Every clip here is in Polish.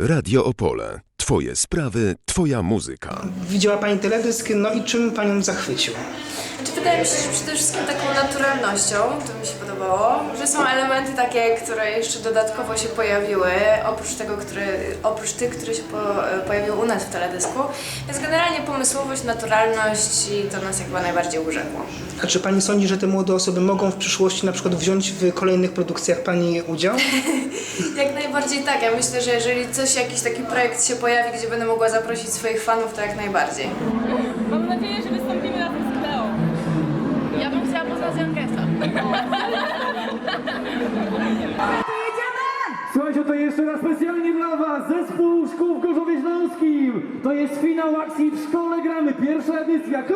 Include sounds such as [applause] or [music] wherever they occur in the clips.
Radio Opole. Twoje sprawy, Twoja muzyka. Widziała Pani teledysk, no i czym Panią zachwycił? Czy wydaje mi się, że przede wszystkim taką naturalnością, to mi się podobało, że są elementy takie, które jeszcze dodatkowo się pojawiły, oprócz tego, które, oprócz tych, które się po, pojawiły u nas w teledysku. Więc generalnie pomysłowość, naturalność i to nas chyba najbardziej urzekło. A czy Pani sądzi, że te młode osoby mogą w przyszłości na przykład wziąć w kolejnych produkcjach Pani udział? [laughs] Jak najbardziej tak. Ja myślę, że jeżeli coś, jakiś taki projekt się pojawi, gdzie będę mogła zaprosić swoich fanów, to jak najbardziej. Mam nadzieję, że wystąpimy na tym z Cleo. Ja bym chciała poznać Jankesa. Słuchajcie, to jeszcze raz specjalnie dla Was zespół szkół w Gorzowie Śląskim. To jest finał akcji w szkole gramy. Pierwsza edycja. Go!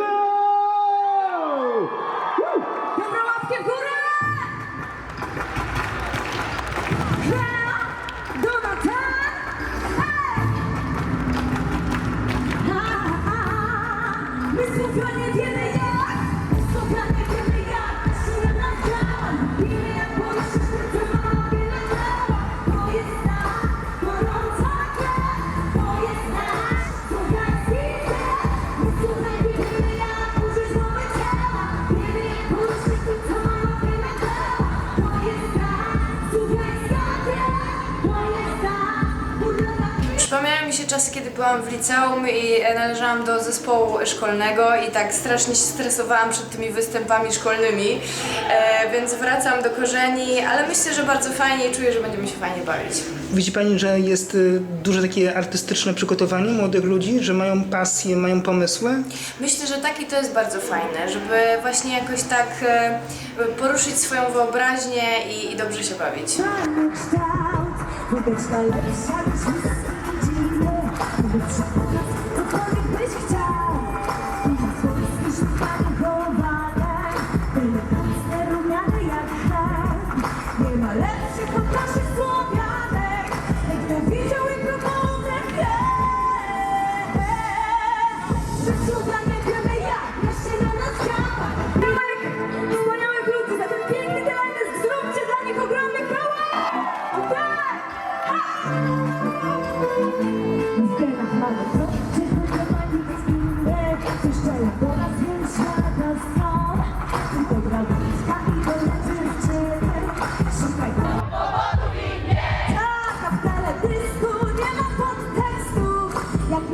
Przypomniały mi się czasy, kiedy byłam w liceum i e, należałam do zespołu szkolnego i tak strasznie się stresowałam przed tymi występami szkolnymi, e, więc wracam do korzeni, ale myślę, że bardzo fajnie i czuję, że będziemy się fajnie bawić. Widzi Pani, że jest y, duże takie artystyczne przygotowanie młodych ludzi, że mają pasję, mają pomysły? Myślę, że taki to jest bardzo fajne, żeby właśnie jakoś tak e, poruszyć swoją wyobraźnię i, i dobrze się bawić. Kształt, najlepsza Gdyby cokolwiek byś chciał, nie byś mi się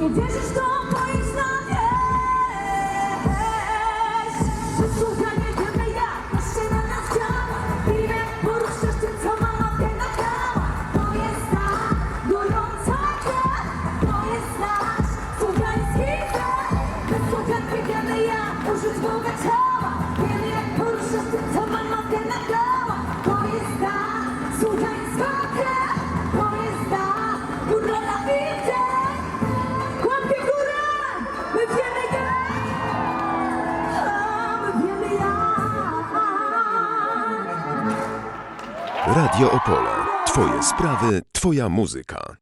Jak nie wierzysz, to Radio Opole. Twoje sprawy, Twoja muzyka.